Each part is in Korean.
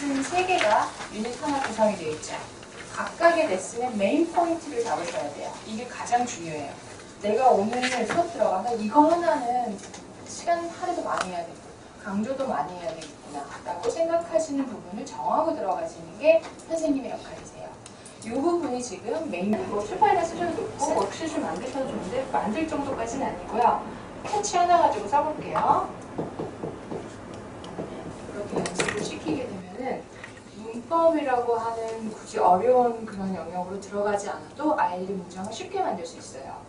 레슨 3개가 유닛 하나 구성이 되어 있죠. 각각의 레슨의 메인 포인트를 잡으셔야 돼요. 이게 가장 중요해요. 내가 오늘 수업 들어가서 이거 하나는 시간 할애도 많이 해야 되고 강조도 많이 해야 되겠구나 라고 생각하시는 부분을 정하고 들어가시는 게 선생님의 역할이세요. 이 부분이 지금 메인 뭐 출판이나 쓰셔도 좋고 워크शी트를 만드셔도 좋은데 만들 정도까지는 아니고요. 캐치 하나 가지고 써볼게요. 이렇게 연습을 시키게 되면은 문법이라고 하는 굳이 어려운 그런 영역으로 들어가지 않아도 아일리 문장을 쉽게 만들 수 있어요.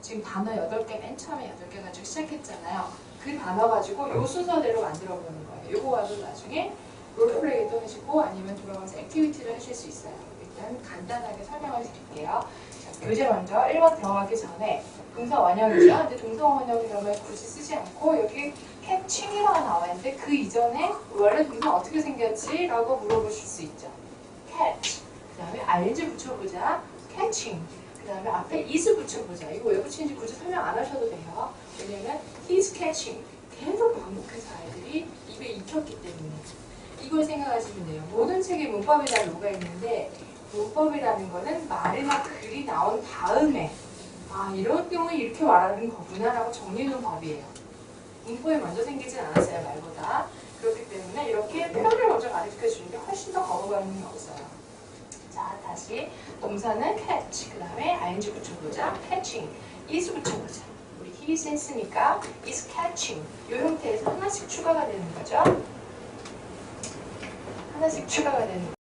지금 단어 8개 맨 처음에 8개 가지고 시작했잖아요. 그 단어 가지고 요 순서대로 만들어 보는 거예요. 요거 가지고 나중에 롤플레이도 하시고 아니면 돌아가서 액티비티를 하실 수 있어요. 일단 간단하게 설명을 드릴게요. 자, 교재 먼저 1번 들어가기 전에 동사 원형이죠. 근데 동사 원형이라면 굳이 쓰지 않고 여기 캐칭이라고 나와 있는데 그 이전에 원래 동사 어떻게 생겼지? 라고 물어보실 수 있죠. catch. 그 다음에 알지 붙여보자. catching. 그 다음에 앞에 is 붙여보자. 이거 왜 붙이는지 굳이 설명 안 하셔도 돼요. 왜냐면 he's catching. 계속 반복해서 아이들이 입에 익혔기 때문에. 이걸 생각하시면 돼요. 모든 책에 문법에 대한 로가 있는데 문법이라는 거는 말이나 글이 나온 다음에 아 이런 경우에 이렇게 말하는 거구나라고 정리해놓은 법이에요. 문법이 먼저 생기진 않았어요 말보다. 그렇기 때문에 이렇게 표현을 먼저 가르쳐 주는 게 훨씬 더 거부감이 없어요. 자 다시 동사는 catch 그 다음에 ing 붙여보자 catching is 붙여보자 우리 he's 했으니까 is catching 이 형태에서 하나씩 추가가 되는 거죠 하나씩 추가가 되는